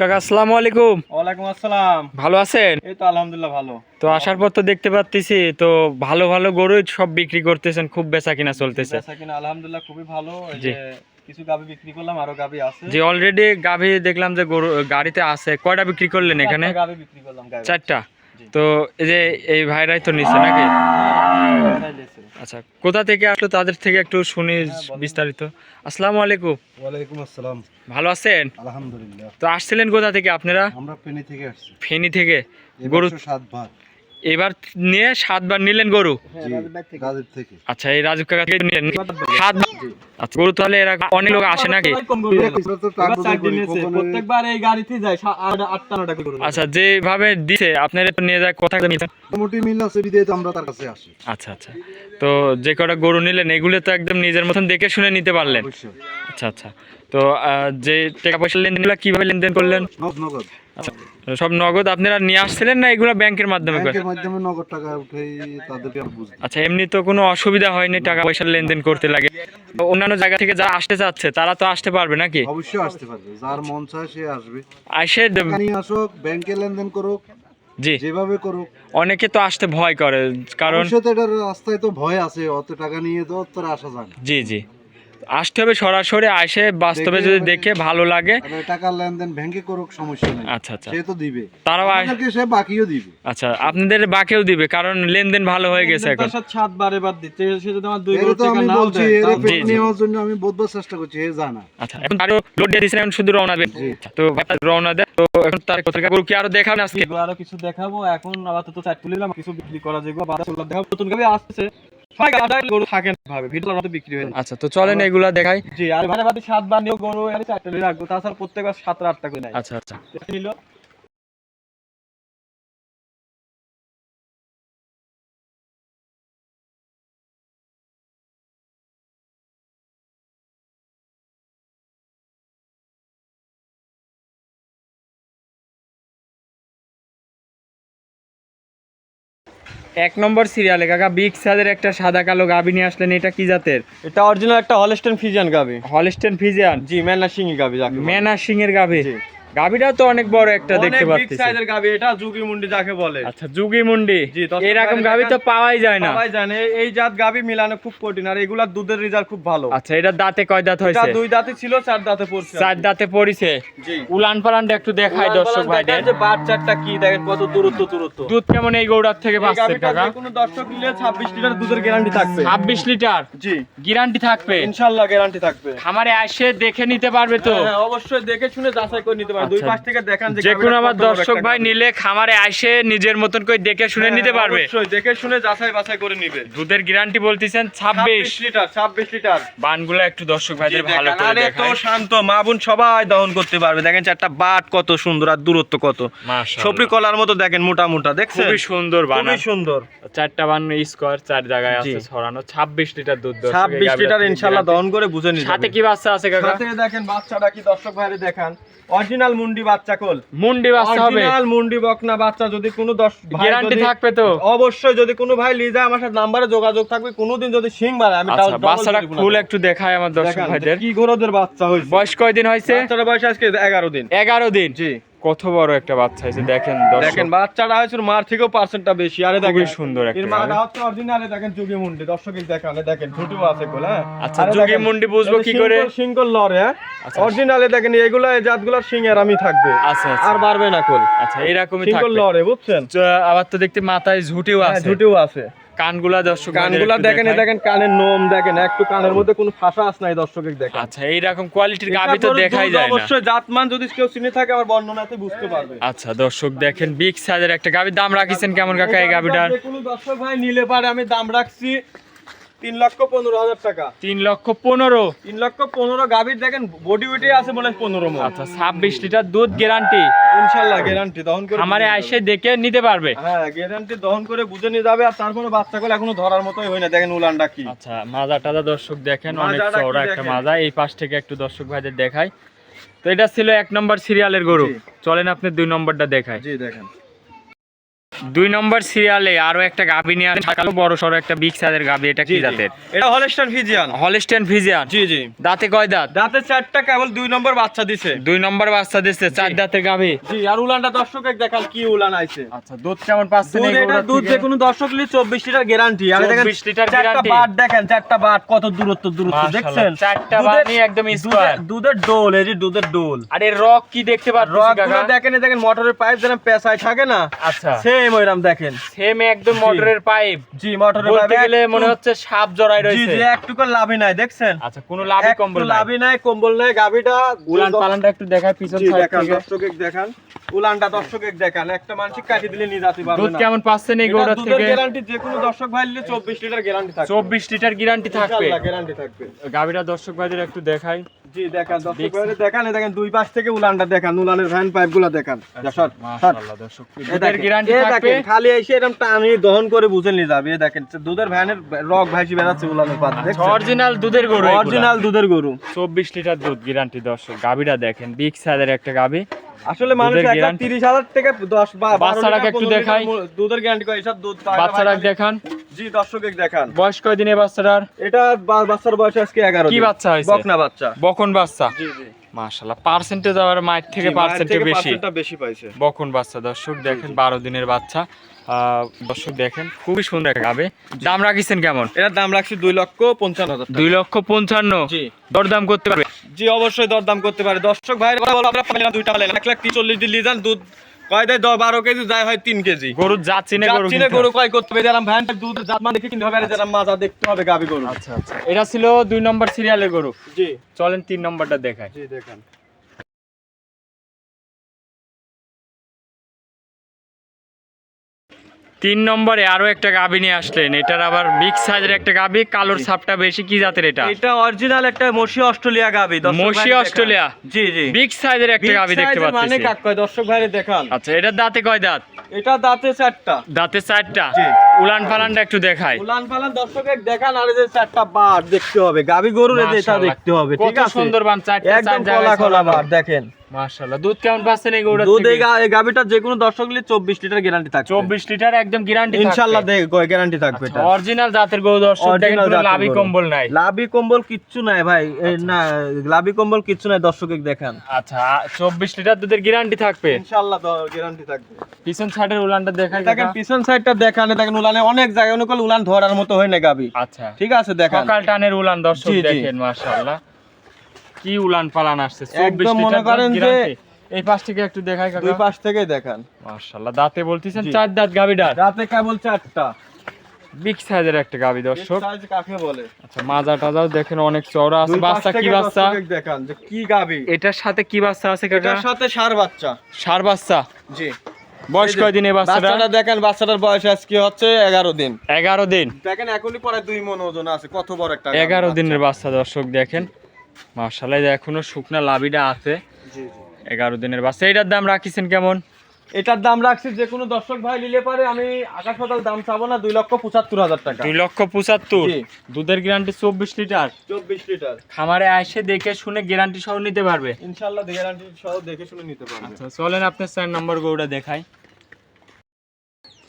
কাকা আসসালামু আলাইকুম। ওয়ালাইকুম আসসালাম। ভালো আছেন? এই তো আলহামদুলিল্লাহ ভালো। তো আসার পর তো দেখতে পাচ্ছি তো ভালো ভালো গরুই সব বিক্রি করতেছেন খুব বেচা কিনা চলতেছে। বেচা কিনা আলহামদুলিল্লাহ খুবই ভালো। এই যে কিছু গাবি বিক্রি করলাম আরও গাবি আছে। যে অলরেডি গাভী দেখলাম যে গরু গাড়িতে আছে। কয়টা বিক্রি করলেন এখানে? চারটা গাবি বিক্রি করলাম চারটা। তো এই যে এই ভাইরাই তো নিচ্ছে নাকি। আচ্ছা কোথা থেকে আসলো তাদের থেকে একটু শুনি বিস্তারিত। আসসালামু আলাইকুম। ওয়ালাইকুম আসসালাম। ভালো আছেন? আলহামদুলিল্লাহ। তো আসছিলেন কোথা থেকে আপনারা? আমরা ফেনী থেকে আসছি। ফেনী থেকে। গরু সাত সাতবার এবার নিয়ে সাতবার নিলেন গরু? হ্যাঁ, আচ্ছা এই রাজীব কাকা থেকে নিলেন। সাতবার। আচ্ছা গরু তাহলে এরা অনেক লোক আসে নাকি? প্রত্যেকবার এই গাড়িতে যায় আটটা নটা গরু। আচ্ছা যেভাবে দিছে আপনারা তো নিয়ে যায় কোথায় নিয়েছেন। মোটামুটি মিল আছে বিদায় তো আমরা তার কাছে আসি। আচ্ছা আচ্ছা। তো যে কটা গরু নিলেন এগুলো তো একদম নিজের মতন দেখে শুনে নিতে পারলেন। আচ্ছা আচ্ছা। তো যে টাকা পয়সা লেনদেনগুলো কীভাবে লেনদেন করলেন? আচ্ছা সব নগদ আপনারা নিয়ে আসছিলেন না এগুলো ব্যাংকের মাধ্যমে মাধ্যমে নগদ টাকা উঠেই তাদেরকে আচ্ছা এমনি তো কোনো অসুবিধা হয়নি টাকা পয়সার লেনদেন করতে লাগে। অন্যান্য জায়গা থেকে যারা আসতে চাচ্ছে তারা তো আসতে পারবে নাকি? অবশ্যই আসতে পারবে। যার মন চায় সে আসবে। আসে আসুক ব্যাংকে লেনদেন করুক জি। যেভাবে করুক। অনেকে তো আসতে ভয় করে কারণ রাস্তায় তো ভয় আছে অত টাকা নিয়ে তো আসা যায় জি জি। আসতে হবে সরাসরি আসে বাস্তবে যদি দেখে ভালো লাগে। টাকার লেনদেন ব্যাংকে করুক সমস্যা নেই। আচ্ছা আচ্ছা। সে তো দিবে। তারাও আমাদেরকে সে বাকিও দিবে। আচ্ছা আপনাদের বাকেও দিবে কারণ লেনদেন ভালো হয়ে গেছে এখন। সাত বারে বাদ দিতে সে যদি আমার দুই এর গরু তো টাকা আমি বলছি এর নেওয়ার জন্য আমি বোধবার চেষ্টা করছি এ জানা আচ্ছা এখন আরও লোড দিয়ে এখন শুধু রওনা দেন তো ভাইটা রওনা দেন। তো এখন তার কোথায় গরু কি আরও দেখাবেন আজকে? আরও কিছু দেখাবো। এখন আপাতত চার তুলিলাম কিছু বিক্রি করা যেগুলো বাজার দেখাবো। নতুন গাবি আসছে। গরু থাকে না ভাবে ভিডিওর মতো বিক্রি হয়ে। আচ্ছা তো চলেন এগুলা দেখাই। জি আর ভাড়া বাদে সাত বার নিয়েও গরু আর চারটে রাখব তাছাড়া প্রত্যেকবার সাতটা আটটা করে নেয় আচ্ছা আচ্ছা। এক নম্বর সিরিয়ালে কাকা বিগ সাইজের একটা সাদা কালো গাবি নিয়ে আসলেন এটা কি জাতের? এটা অরিজিনাল একটা হলস্টেন ফিজিয়ান গাবি। হলস্টেন ফিজিয়ান জি ম্যানা সিং গাবি যাকে বলে। মেনা সিং এর গাবি জি। গাবিটাও তো অনেক বড় একটা দেখতে পাচ্ছি। size এর গাবি এটা যুগি মুন্ডি যাকে বলে। আচ্ছা যুগি মুন্ডি? জি, এরকম গাবি তো পাওয়াই যায় না। সবাই জানে এই জাত গাবি মিলানো খুব কঠিন আর এগুলার দুধের রেজাল্ট খুব ভালো। আচ্ছা এটা দাঁতে কয় দাঁত এটা দুই দাঁতে ছিল চার দাঁতে পড়ছে চার দাঁতে পড়িছে। জি। উলান পালানটা একটু দেখাই দর্শক ভাইদের। দেখেন যে বাচ্চাটা কি দেখেন কত দূরত্ব দূরত্ব। দুধ কেমন এই গৌড়ার থেকে পাচ্ছে কাকা? কোনো দর্শক নিলে ছাব্বিশ লিটার দুধের গ্যারান্টি থাকবে। ছাব্বিশ লিটার? জি। গ্যারান্টি থাকবে? ইনশাল্লাহ গ্যারান্টি থাকবে। খামারে আসে দেখে নিতে পারবে তো? হ্যাঁ, অবশ্যই দেখে শুনে যাচাই করে নিতে পারবে। দুই আচ্ছা। পাশ থেকে দেখান যে যে আমার দর্শক ভাই নিলে খামারে আসে নিজের মতন করে দেখে শুনে হ্যাঁ, নিতে পারবে। অবশ্যই দেখে শুনে যাচাই বাছাই করে নিবে। দুধের গ্যারান্টি বলতেছেন ছাব্বিশ। ছাব্বিশ লিটার ছাব্বিশ লিটার। বানগুলো একটু দর্শক ভাইদের ভালো করে তো শান্ত মা বোন সবাই দহন করতে পারবে। দেখেন চারটা বাট কত সুন্দর আর দূরত্ব কত। সপরি কলার মতো দেখেন মোটা মোটা দেখছেন? খুবই সুন্দর বানা খুবই সুন্দর। চারটা বান স্কোয়ার চার জায়গায় আছে ছড়ানো। ছাব্বিশ লিটার দুধ দর্শক, এই ছাব্বিশ গাভীটা লিটার থেকে ইনশাল্লাহ দহন করে বুঝে নিতে সাথে কি বাচ্চা আছে কাকা? সাথে দেখেন বাচ্চাটা কি দর্শক ভাইরে দেখান। অরিজিনাল মুন্ডি বাচ্চা কোল মুন্ডি বাচ্চা হবে। অরিজিনাল মুন্ডি বকনা বাচ্চা যদি কোনো দশ গ্যারান্টি থাকবে তো? অবশ্যই যদি কোনো ভাই লিজা যায় আমার সাথে নাম্বারে যোগাযোগ থাকবে কোনোদিন যদি সিং বাড়ে আমি তাও আচ্ছা বাচ্চাটা ফুল একটু দেখায় আমার দর্শক ভাইদের। কি গরুদের বাচ্চা হয়েছে। বয়স কয়দিন হয়েছে? বাচ্চাটা বয়স আজকে এগারো দিন। এগারো দিন। জি। কত বড় একটা বাচ্চা হয়েছে দেখেন দেখেন বাচ্চাটা হয়েছে মার থেকেও পার্সেন্টটা বেশি। আরে দেখেন সুন্দর একটা এর। মাটা হচ্ছে অরিজিনালে দেখেন যুগে মুন্ডি। দর্শকের এই দেখেন ঝুটিও আছে কোল হ্যাঁ? আচ্ছা, যুগে মুন্ডি বুঝব কি করে? সিংকল লরে হ্যাঁ? আচ্ছা। অরিজিনালে দেখেন এগুলো এই জাতগুলোর সিং এর আমি থাকবে। আচ্ছা আচ্ছা। আর বাড়বে না কোল আচ্ছা এরকমই থাকবে। লরে বুঝছেন? আবার তো দেখতে মাথায় ঝুটিও হ্যাঁ আছে। ঝুটিও আছে। কানগুলা দর্শক কানগুলা দেখেন দেখেন কানের নোম দেখেন একটু কানের মধ্যে কোনো ফাঁসা আস নাই দর্শকের দেখেন। আচ্ছা এইরকম কোয়ালিটির গাবি তো দেখাই যায় না। অবশ্যই জাতমান যদি কেউ চিনে থাকে আমার বর্ণনাতে বুঝতে পারবে। আচ্ছা দর্শক দেখেন বিগ সাইজের একটা গাবির দাম রাখিছেন কেমন কাকা এই গাবিটার কোনো দর্শক ভাই নিলে পারে আমি দাম রাখছি। তিন লক্ষ পনেরো হাজার টাকা। তিন লক্ষ পনেরো। তিন লক্ষ পনেরো গাভীর দেখেন বডি ওয়েটে আছে হয় পনেরো আচ্ছা ছাব্বিশ লিটার দুধ গ্যারান্টি ইনশাল্লাহ গ্যারান্টি দহন করে আমারে আইসে দেখে নিতে পারবে। হ্যাঁ গ্যারান্টি দহন করে বুঝে নিয়ে যাবে আর তারপরে বাচ্চা গুলো এখনও ধরার মতোই হয় না। দেখেন উলানটা কি। আচ্ছা মাজা টাজা দর্শক দেখেন অনেক চওড়া একটা মাজা এই পাশ থেকে একটু দর্শক ভাইদের দেখাই। তো এটা ছিল এক নম্বর সিরিয়ালের গরু। চলেন আপনি দুই নম্বরটা দেখাই। জি দেখেন। দুই নম্বর সিরিয়ালে আরও একটা গাভি নিয়ে আসেন। বড় সড়ো একটা বিগ সাইজের গাভি এটা কি জাতের? এটা হলস্টাইন ফিজিয়ান হলিস্টেন ফিজিয়ান জি জি। দাঁতে কয় দাঁত? দাঁতে চারটা কেবল দুই নম্বর বাচ্চা দিছে। দুই নম্বর বাচ্চা দিচ্ছে চার দাঁতের গাভি। জি আর উলানটা দর্শক দেখাল কি উলান আইছে। আচ্ছা দুধ কেমন পাচ্ছেন দুধ এটা দুধ যে কোনো দর্শক নিলে চব্বিশ লিটার গ্যারান্টি আর দেখেন 24 লিটার চারটা বাট দেখেন চারটা বাট কত দূরত্ব দূরত্ব দেখছেন? চারটা বাট নিয়ে একদম স্কোয়ার। দুধের ডোল এই যে দুধের ডোল। আর রক কি দেখতে পাচ্ছেন রক কাকা? দেখেন দেখেন মোটরের পাইপ যেন পেঁচায় থাকে না। আচ্ছা। সেম ওইরকম দেখেন। সেম একদম মোটরের পাইপ। জি মোটরের বলতে গেলে মনে হচ্ছে সাপ জড়াই রয়েছে জি একটুকু লাভই নাই দেখছেন? আচ্ছা কোনো লাভই কম্বল নাই। লাভই নাই কম্বল নাই গাবিটা উলান পালানটা একটু দেখায় পিছন জি সাইড দেখান থেকে। দেখান। উলানটা দেখান। একটা মানসিক কাটি দিলে নিয়ে যেতে পারবে দুধ কেমন পাচ্ছেন এই এটা থেকে? গ্যারান্টি যে কোনো দর্শক ভাই নিলে 24 লিটার গ্যারান্টি থাকবে। চব্বিশ লিটার গ্যারান্টি থাকবে। গ্যারান্টি থাকবে। গাভীরা দর্শক ভাইদের একটু দেখাই। জি দেখান দর্শক। দেখান দেখেন দুই পাশ থেকে উলানটা দেখান উলানের ভ্যান পাইপগুলো দেখান। সর, সর। মাশাআল্লাহ দর্শক গ্যারান্টি থাকবে। খালি এসে এরকম টানি দহন করে বুঝে নিয়ে যাবে। দেখেন দুধের ভ্যানের রক ভাসি বেড়াচ্ছে উলানের পাত অরিজিনাল দুধের গরু অরিজিনাল দুধের গরু। চব্বিশ লিটার দুধ গ্যারান্টি দর্শক গাভীরা দেখেন বিগ সাইজের একটা গাভী। আসলে মানুষ একটা guarantee- তিরিশ হাজার থেকে দশ বা বারো বাচ্চাটাকে একটু দেখাই। দুধের গ্যারান্টি করে এসব দুধ বাচ্চারা দেখান। জি দর্শকে দেখান বয়স কয়দিনে বাচ্চাটার এটা বাচ্চার বয়স আজকে এগারো কি বাচ্চা হয়েছে? বকনা বাচ্চা বকন বাচ্চা জি জি মাশাআল্লাহ পার্সেন্টেজ আবার থেকে পার্সেন্টে বেশি বেশি পাইছে বকন বাচ্চা দর্শক দেখেন বারো দিনের বাচ্চা আহ, দর্শক দেখেন খুবই সুন্দর গাবে দাম রাখিছেন কেমন এটার দাম রাখছি দুই লক্ষ পঞ্চান্ন হাজার। দুই লক্ষ পঞ্চান্ন জি দরদাম করতে পারবে জি অবশ্যই দরদাম করতে পারে দর্শক ভাই দুইটা এক লাখ চল্লিশ দিন লিজান দুধ কয় দেয়? দশ বারো কেজি যায় হয় তিন কেজি। জাত চিনে গরু চিনে গরু কয় করতে হবে। যারা ভ্যান দুধ জাত মান দেখে কিনতে হবে। আর যারা মাজা দেখতে হবে গাবি গরু। আচ্ছা আচ্ছা। এটা ছিল দুই নম্বর সিরিয়ালের গরু। জি। চলেন তিন নম্বরটা দেখায় জি দেখেন। তিন নম্বরে আরও একটা গাবি নিয়ে আসলেন। এটার আবার বিগ সাইজের একটা গাবি কালোর ছাপটা বেশি কি জাতের এটা? এটা অরিজিনাল একটা মসি অস্ট্রেলিয়া গাবি দর্শক মসি অস্ট্রেলিয়া? জি জি। বিগ সাইজের একটা গাবি দেখতে এর মানে কাক কয়? দর্শক ভাইরে দেখান। আচ্ছা এটার দাঁতে কয় দাঁত? এটা দাঁতে চারটা। দাঁতে চারটা? জি। উলান ফালানটা একটু দেখায় উলান পালান দর্শকের দেখান আর এই যে চারটা বার দেখতে হবে। গাবি গরুর এটা দেখতে হবে ঠিক আছে? সুন্দর বান চারটা একদম কলা কলা। বার দেখেন। মাশাআল্লাহ। দুধ কেমন পাচ্ছেন এই দুধ এই থেকে? গা- এই গাবিটার যে কোনো দর্শক নিলে চব্বিশ লিটার গ্যারান্টি থাকবে। চব্বিশ লিটার একদম গ্যারান্টি ইনশাল্লাহ গ্যারান্টি থাকবে এটা। অরিজিনাল জাতের গরু দর্শক দেখেন কোনো লাভি কম্বল নাই। লাভি কম্বল কিচ্ছু নাই ভাই। না লাভি কম্বল কিচ্ছু নাই দর্শকে দেখান। আচ্ছা চব্বিশ লিটার দুধের গ্যারান্টি থাকবে? ইনশাল্লাহ গ্যারান্টি থাকবে। পিছন সাইডের উলানটা দেখেন। পিছন সাইডটা দেখান উলানে অনেক জায়গায় অনুকূল উলান ধরার মতো হয় না গাবি আচ্ছা। ঠিক আছে দেখান। সকাল টানের উলান দর্শক। দেখেন মাশাআল্লাহ। কি উলান পালান আসছে? একদম মনে করেন যে- এই পাশ থেকে একটু দেখাই কাকা। দুই পাশ থেকে দেখান। মাশাআল্লাহ দাঁতে বলতেছেন। চার দাঁত গাবিডার রাতে কেবল চারটা। বিগ সাইজের একটা গাবি দর্শক। সাইজ কাকে বলে? আচ্ছা মাজা টাজাও দেখেন অনেক চওড়া আছে। বাচ্চা কি বাচ্চা? দেখান যে কি গাবি এটার সাথে কি বাচ্চা আছে কাকা? এটার সাথে সার বাচ্চা। সার বাচ্চা? জি। বয়স এই কয় দিনে বাচ্চাটা? বাচ্চাটা দেখেন বাচ্চাটার বয়স আজকে হচ্ছে এগারো দিন। এগারো দিন। দেখেন এখনই পরে দুই মন ওজন আছে কত বড় একটা গাভী এগারো বাচ্চা। দিনের বাচ্চা দর্শক দেখেন। মার্শাল্লাহ এখনও শুকনা লাভিটা আছে। এগারো দিনের বাচ্চা এটার দাম রাখিছেন কেমন? এটার দাম রাখছি যে কোনো দর্শক ভাই নিলে পারে আমি আকাশ পাতাল দাম চাবো না দুই লক্ষ পঁচাত্তর হাজার টাকা। দুই লক্ষ পঁচাত্তর? দুধের গ্যারান্টি চব্বিশ লিটার? চব্বিশ লিটার। খামারে এসে দেখে শুনে গ্যারান্টি সহ নিতে পারবে? ইনশাল্লাহ গ্যারান্টি সহ দেখে শুনে নিতে পারবে। আচ্ছা চলেন আপনার চার নম্বর গরুটা দেখাই।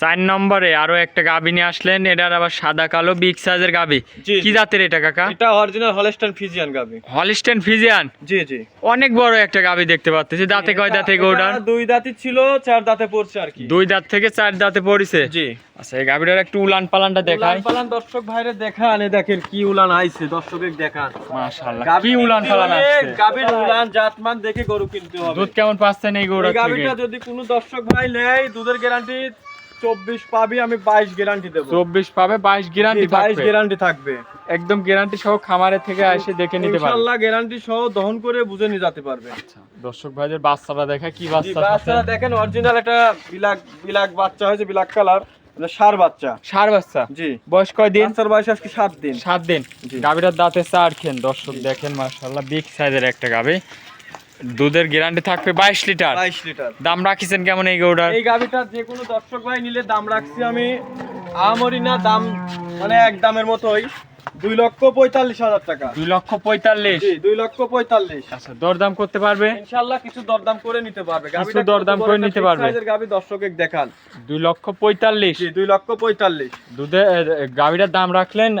চার নম্বরে আরও একটা গাবি নিয়ে আসলেন এটার আবার সাদা কালো বিগ সাইজের গাবি। কি জাতের এটা কাকা? এটা অরিজিনাল হলস্টাইন ফিজিয়ান গাবি। হলিস্টেন ফিজিয়ান জি জি। অনেক বড় একটা গাবি দেখতে পাচ্ছি দাঁতে কয় দাঁতে গরুটার দুই দাঁতই ছিল চার দাঁতে পড়ছে আর কি। দুই দাঁত থেকে চার দাঁতে পড়িছে? জি। আচ্ছা এই গাবিটার একটু উলান পালানটা দেখাই। উলান পালান দর্শক ভাইরে দেখান এই দেখেন কি উলান আইছে দর্শকের দেখান। মাশাআল্লাহ গাভী কি উলান পালান আসছে গাভীর উলান জাতমান দেখে গরু কিনতে হবে। দুধ কেমন পাচ্ছেন এই থেকে? গাভীটা যদি কোনো দর্শক ভাই নেয় দুধের গ্যারান্টি চব্বিশ পাবি আমি বাইশ গ্যারান্টি দেবো। চব্বিশ পাবে বাইশ গ্যারান্টি বাইশ গ্যারান্টি থাকবে। একদম গ্যারান্টি সহ খামারে থেকে এসে দেখে নিতে পারবে। গ্যারান্টি সহ দহন করে বুঝে নিয়ে যেতে পারবে। আচ্ছা, দর্শক ভাইদের দেখা কি বাচ্চা দেখেন অরিজিনাল একটা বিলাক বিলাক বাচ্চা হয়েছে বিলাক কালার সার বাচ্চা। সার বাচ্চা? জি। বয়স কয় দিন বাচ্চার বয়স আজকে সাত দিন। সাত দিন। গাভীটার দাঁতে চার খেন। দর্শক দেখেন মাশাআল্লাহ বিগ সাইজের একটা গাভী। দুধের গ্যারান্টি থাকবে বাইশ লিটার। বাইশ লিটার। দাম রাখিছেন কেমন এই গরুটার? এই গাভিটার যে কোনো দর্শক ভাই নিলে দাম রাখছি আমি আমরি না দাম মানে এক দামের মতোই। দুই লক্ষ পঁয়তাল্লিশ হাজার টাকা। দুই লক্ষ পঁয়তাল্লিশ। জি দুই লক্ষ পঁয়তাল্লিশ। আচ্ছা দরদাম করতে পারবে? ইনশাল্লাহ কিছু দরদাম করে নিতে পারবে। গাভীটা দরদাম করে নিতে পারবে। গাভী দর্শকে দেখান। দুই লক্ষ পঁয়তাল্লিশ। জি দুই লক্ষ পঁয়তাল্লিশ। দুধে গাভীটার দাম রাখলেন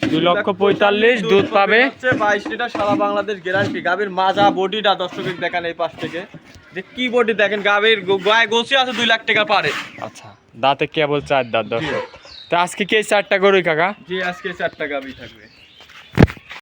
দুই লক্ষ পঁয়তাল্লিশ দুধ পাবে। বাইশ লিটার সারা বাংলাদেশ গ্যারান্টি। গাভীর মাজা বডিটা দর্শকের দেখান এই পাশ থেকে। যে কি বডি দেখেন গাভীর গায়ে গোছি আছে দুই লাখ টাকা পারে। আচ্ছা দাঁতে কেবল চার দাঁত দর্শক। তা আজকে কে চারটা গরুই কাকা? জি আজকে চারটা গাভী থাকবে।